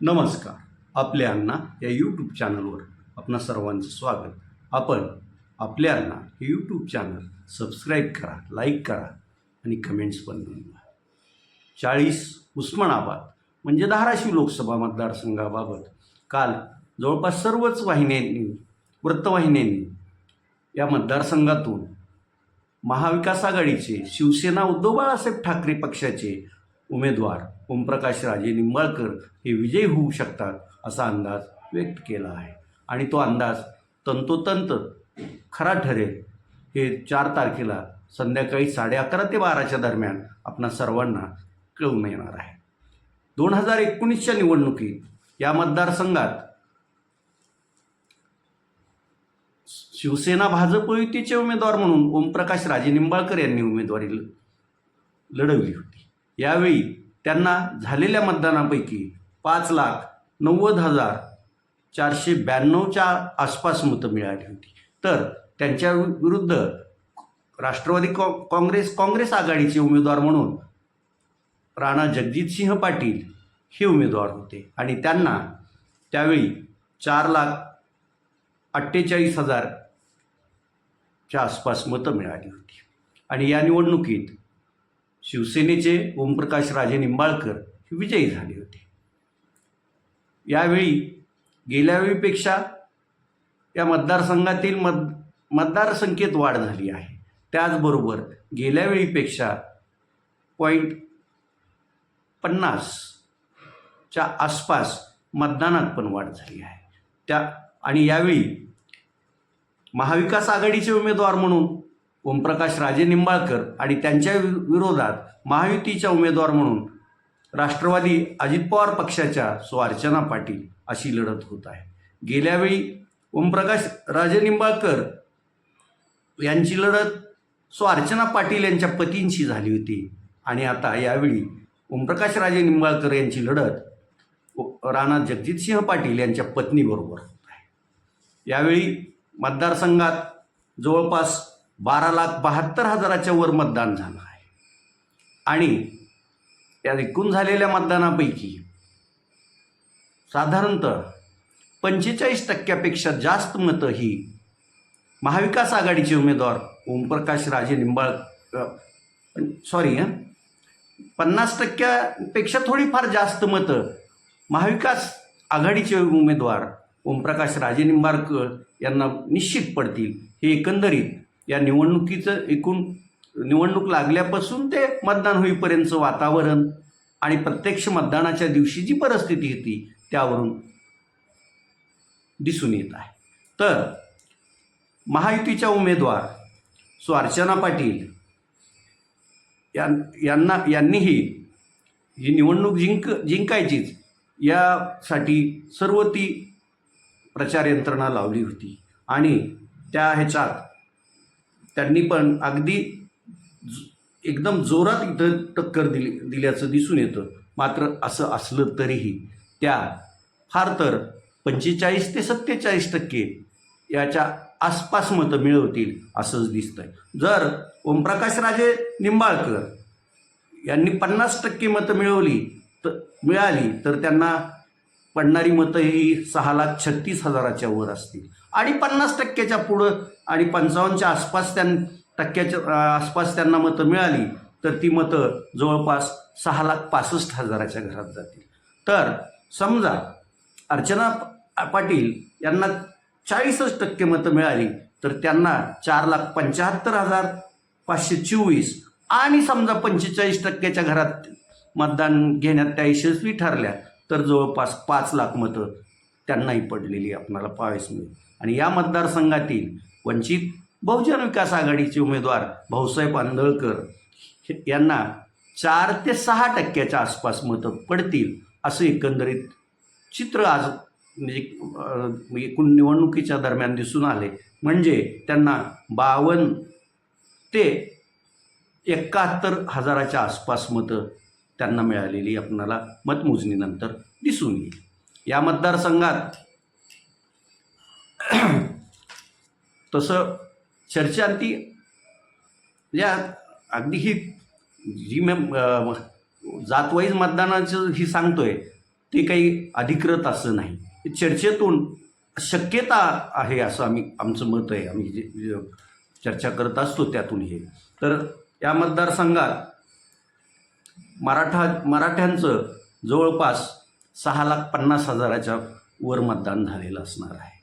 नमस्कार. आपल्या अण्णा या यूट्यूब चॅनलवर आपणा सर्वांचं स्वागत. आपण आपल्या अण्णा हे यूट्यूब चॅनल सबस्क्राईब करा लाईक करा आणि कमेंट्स पण नोंदवा चाळीस उस्मानाबाद म्हणजे धाराशिव लोकसभा मतदारसंघाबाबत काल जवळपास सर्वच वाहिन्यांनी वृत्तवाहिन्यांनी या मतदारसंघातून महाविकास आघाडीचे शिवसेना उद्धव बाळासाहेब ठाकरे पक्षाचे उमेदवार ओमप्रकाश राजे निंबाळकर हे विजयी होऊ शकतात असा अंदाज व्यक्त केला आहे. आणि तो अंदाज तंतोतंत खरा ठरेल हे चार तारखेला संध्याकाळी साडे अकरा ते बाराच्या दरम्यान आपणा सर्वांना कळून येणार आहे. दोन हजार एकोणीसच्या निवडणुकीत या मतदारसंघात शिवसेना भाजप युतीचे उमेदवार म्हणून ओमप्रकाश राजे निंबाळकर यांनी उमेदवारी ल- लढवली होती. यावेळी त्यांना झालेल्या मतदानापैकी पाच लाख नव्वद हजार चारशे ब्याण्णवच्या आसपास मतं मिळाली होती. तर त्यांच्या विरुद्ध राष्ट्रवादी कॉ काँग्रेस काँग्रेस आघाडीचे उमेदवार म्हणून राणा जगजितसिंह पाटील हे उमेदवार होते. आणि त्यांना त्यावेळी चार लाख अठ्ठेचाळीस हजारच्या आसपास मतं मिळाली होती. आणि या निवडणुकीत शिवसेनेचे ओमप्रकाश राजे निंबाळकर हे विजयी झाले होते. यावेळी गेल्या वेळीपेक्षा या मतदारसंघातील मत मतदारसंख्येत वाढ झाली आहे. त्याचबरोबर गेल्या वेळीपेक्षा पॉईंट पन्नासच्या आसपास मतदानात पण वाढ झाली आहे. त्या आणि यावेळी महाविकास आघाडीचे उमेदवार म्हणून ओमप्रकाश राजे निंबाळकर आणि त्यांच्या वि- विरोधात महायुतीच्या उमेदवार म्हणून राष्ट्रवादी अजित पवार पक्षाच्या सो अर्चना पाटील अशी लढत होत आहे. गेल्यावेळी ओमप्रकाश राजे निंबाळकर यांची लढत सो अर्चना पाटील यांच्या पतींशी झाली होती. आणि आता यावेळी ओमप्रकाश राजे निंबाळकर यांची लढत राणा जगजितसिंह पाटील यांच्या पत्नीबरोबर होत आहे. यावेळी मतदारसंघात जवळपास बारा लाख बहात्तर हजाराच्या वर मतदान झालं आहे. आणि या एकूण झालेल्या मतदानापैकी साधारणतः पंचेचाळीस टक्क्यापेक्षा जास्त मतं ही महाविकास आघाडीचे उमेदवार ओमप्रकाश राजे निंबाळ सॉरी पन्नास टक्क्यापेक्षा थोडीफार जास्त मतं महाविकास आघाडीचे उमेदवार ओमप्रकाश राजे निंबाळकर यांना निश्चित पडतील हे एकंदरीत या निवडणुकीचं एकूण निवडणूक लागल्यापासून ते मतदान होईपर्यंतचं वातावरण आणि प्रत्यक्ष मतदानाच्या दिवशी जी परिस्थिती होती त्यावरून दिसून येत आहे. तर महायुतीच्या उमेदवार स्वार्चना पाटील यां यांना यांनीही ही निवडणूक जिंक जिंकायचीच यासाठी सर्व ती प्रचार यंत्रणा लावली होती. आणि त्या ह्याच्यात त्यांनी पण अगदी एकदम जोरात इथं टक्कर दिली दिल्याचं दिसून येतं. मात्र असं असलं तरीही त्या फार तर पंचेचाळीस ते सत्तेचाळीस टक्के याच्या आसपास मतं मिळवतील असंच दिसतंय. जर ओमप्रकाश राजे निंबाळकर यांनी पन्नास टक्के मतं मिळवली तर मिळाली तर त्यांना पडणारी मतं ही सहा लाख छत्तीस हजाराच्या वर असतील. आणि पन्नास टक्क्याच्या पुढं आणि पंचावन्नच्या आसपास त्यां टक्क्याच्या आसपास त्यांना मतं मिळाली तर ती मतं जवळपास सहा लाख पासष्ट हजाराच्या घरात जातील. तर समजा अर्चना पाटील यांना चाळीसच टक्के मतं मिळाली तर त्यांना चार लाख पंच्याहत्तर हजार पाचशे चोवीस आणि समजा पंचेचाळीस टक्क्याच्या घरात मतदान घेण्यात त्या यशस्वी ठरल्या तर जवळपास पाच लाख मतं त्यांनाही पडलेली आपणाला पाहावीस मिळेल आणि या मतदारसंघातील वंचित बहुजन विकास आघाडीचे उमेदवार भाऊसाहेब आंधळकर हे- यांना चार ते सहा टक्क्याच्या आसपास मतं पडतील असं एकंदरीत चित्र आज म्हणजे एकूण निवडणुकीच्या दरम्यान दिसून आले. म्हणजे त्यांना बावन्न ते एकाहत्तर हजाराच्या आसपास मतं त्यांना मिळालेली आपणाला मतमोजणीनंतर दिसून येईल. या मतदारसंघात तसं चर्चा ती या अगदी ही जी मी जातवाईज मतदानाचं ही सांगतोय ते काही अधिकृत असं नाही. चर्चेतून शक्यता आहे असं आम्ही आमचं मत आहे. आम्ही जे जे चर्चा करत असतो त्यातून हे. तर या मतदारसंघात मराठा मराठ्यांचं जवळपास सहा लाख पन्नास हजाराच्या वर मतदान झालेलं असणार आहे.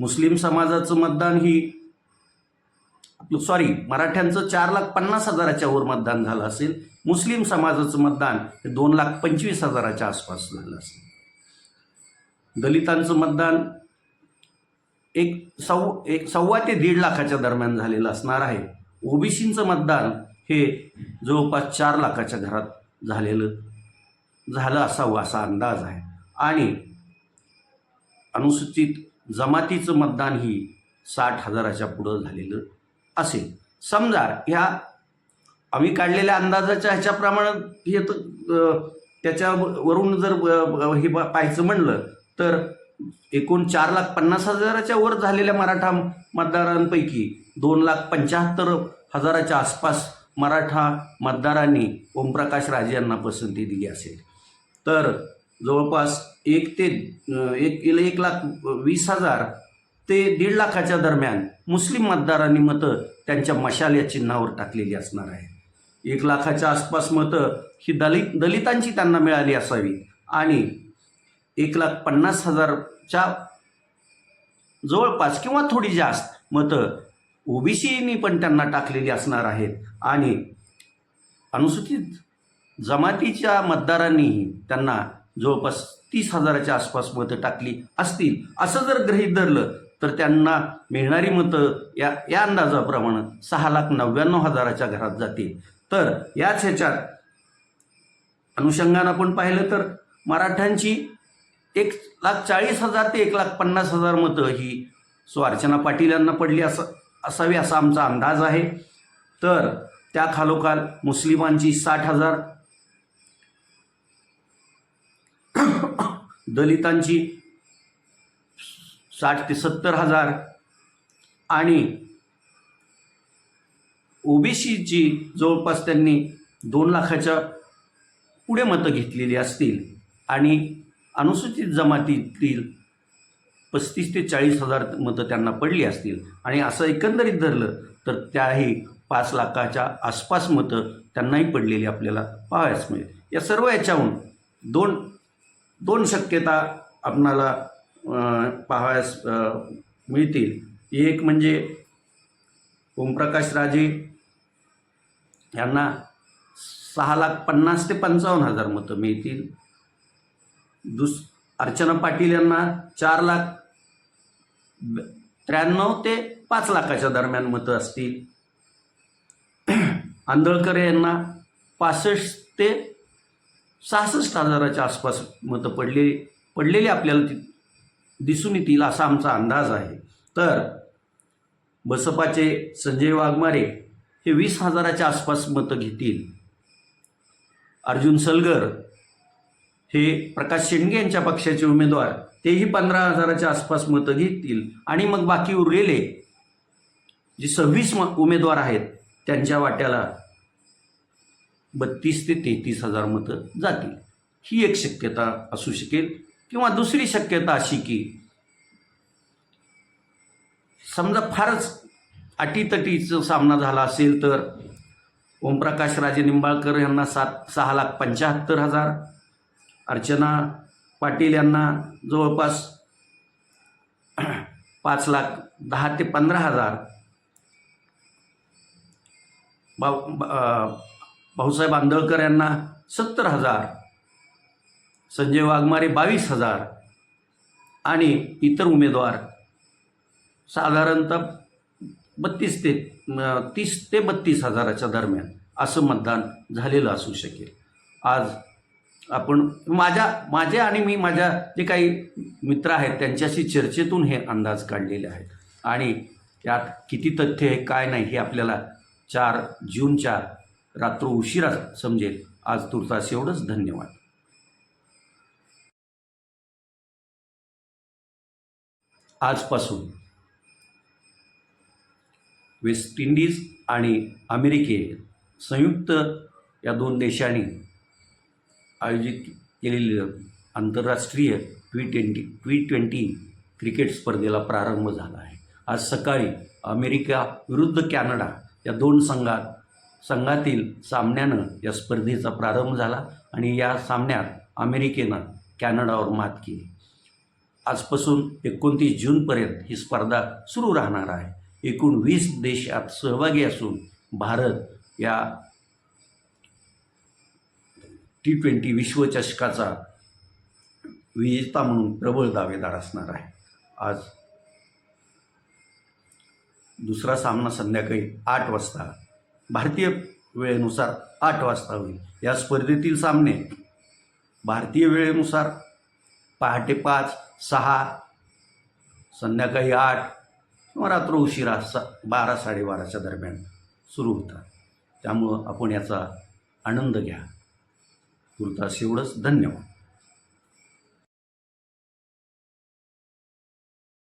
मुस्लिम समाजाचं मतदान ही सॉरी मराठ्यांचं चार लाख पन्नास हजाराच्या वर मतदान झालं असेल मुस्लिम समाजाचं मतदान हे दोन लाख पंचवीस हजाराच्या आसपास झालं असेल. दलितांचं मतदान एक सव एक सव्वा ते दीड लाखाच्या दरम्यान झालेलं असणार आहे. ओबीसींचं मतदान हे जवळपास चार लाखाच्या घरात झालेलं झालं असावं असा अंदाज आहे. आणि अनुसूचित जमातीचं मतदान ही साठ हजाराच्या पुढं झालेलं असेल. समजा ह्या आम्ही काढलेल्या अंदाजाच्या ह्याच्याप्रमाणे हे तर त्याच्यावरून जर हे ब- पाहायचं म्हणलं तर एकूण चार लाख पन्नास हजाराच्या वर झालेल्या मराठा मतदारांपैकी दोन लाख पंच्याहत्तर हजाराच्या आसपास मराठा मतदारांनी ओमप्रकाश राजे यांना पसंती दिली असेल. तर जवळपास एक ते एक एक लाख वीस हजार ते दीड लाखाच्या दरम्यान मुस्लिम मतदारांनी मतं त्यांच्या मशाल या चिन्हावर टाकलेली असणार आहे. एक लाखाच्या आसपास मतं ही दलित दलितांची त्यांना मिळाली असावी. आणि एक लाख पन्नास हजारच्या जवळपास किंवा थोडी जास्त मतं ओबीसीनी पण त्यांना टाकलेली असणार आहेत. आणि अनुसूचित जमातीच्या मतदारांनीही त्यांना जवळपास तीस हजाराच्या आसपास मतं टाकली असतील. असं जर गृहीत धरलं तर त्यांना मिळणारी मतं या या अंदाजाप्रमाणे सहा लाख नव्याण्णव हजाराच्या घरात जातील. तर याच ह्याच्यात अनुषंगानं आपण पाहिलं तर मराठ्यांची एक लाख चाळीस हजार ते एक लाख पन्नास हजार मतं ही स्वार्चना अर्चना पाटील यांना पडली असं असावी असा आमचा अंदाज आहे. तर त्या खालोखाल मुस्लिमांची साठ हजार दलितांची साठ ते सत्तर हजार आणि ओबीसीची जवळपास त्यांनी दोन लाखाच्या पुढे मतं घेतलेली असतील आणि अनुसूचित जमातीतील पस्तीस ते चाळीस हजार मतं त्यांना पडली असतील आणि असं एकंदरीत धरलं तर त्याही पाच लाखाच्या आसपास मतं त्यांनाही पडलेली आपल्याला पाहायस मिळेल. या सर्व याच्याहून दोन दोन शक्यता आपणाला पाहायस पाहावयास मिळतील. एक म्हणजे ओमप्रकाश राजे यांना सहा लाख पन्नास ते पंचावन्न हजार मतं मिळतील. दुस अर्चना पाटील यांना चार लाख ब- त्र्याण्णव ते पाच लाखाच्या दरम्यान मतं असतील. आंधळकर यांना पासष्ट ते सहासष्ट हजाराच्या आसपास मतं पडले पडलेले आपल्याला ती दिसून येतील असा आमचा अंदाज आहे. तर बसपाचे संजय वाघमारे हे वीस हजाराच्या आसपास मतं घेतील. अर्जुन सलगर हे प्रकाश शेंडगे यांच्या पक्षाचे उमेदवार तेही पंधरा हजाराच्या आसपास मतं घेतील. आणि मग बाकी उरलेले जे सव्वीस म उमेदवार आहेत त्यांच्या वाट्याला बत्तीस ते तेहतीस हजार मतं जातील. ही एक शक्यता असू शकेल किंवा दुसरी शक्यता अशी की समजा फारच अटीतटीचा सामना झाला असेल तर ओमप्रकाश राजे निंबाळकर यांना सात सहा लाख पंच्याहत्तर हजार अर्चना पाटील यांना जवळपास पाच लाख दहा ते पंधरा हजार बा, बा भाऊसाहेब आंदळकर यांना सत्तर हजार संजय वाघमारे बावीस हजार आणि इतर उमेदवार साधारणतः बत्तीस ते तीस ते बत्तीस हजाराच्या दरम्यान असं मतदान झालेलं असू शकेल. आज आपण माझ्या माझे आणि मी माझ्या जे काही मित्र आहेत त्यांच्याशी चर्चेतून हे अंदाज काढलेले आहेत. आणि यात किती तथ्य आहे काय नाही हे आपल्याला चार जूनच्या रात्र उशिरा समजेल. आज तुर्तास एवढंच धन्यवाद. आजपासून वेस्ट इंडिज आणि अमेरिके संयुक्त या दोन देशांनी आयोजित केलेलं आंतरराष्ट्रीय ट्वी ट्वेंटी ट्वी ट्वेंटी क्रिकेट स्पर्धेला प्रारंभ झाला आहे. आज सकाळी अमेरिका विरुद्ध कॅनडा या दोन संघात संघातील सामन्यानं या स्पर्धेचा प्रारंभ झाला आणि या सामन्यात अमेरिकेनं कॅनडावर मात केली. आजपासून एकोणतीस जूनपर्यंत ही स्पर्धा सुरू राहणार आहे. एकूण वीस देशात सहभागी असून भारत या टी ट्वेंटी विश्वचषकाचा विजेता म्हणून प्रबळ दावेदार असणार आहे. आज दुसरा सामना संध्याकाळी आठ वाजता भारतीय वेळेनुसार आठ वाजता होईल. या स्पर्धेतील सामने भारतीय वेळेनुसार पहाटे पाच सहा संध्याकाळी आठ किंवा रात्र उशिरा सा बारा साडेबाराच्या दरम्यान सुरू होतात. त्यामुळं आपण याचा आनंद घ्या. तुर्तास एवढंच धन्यवाद.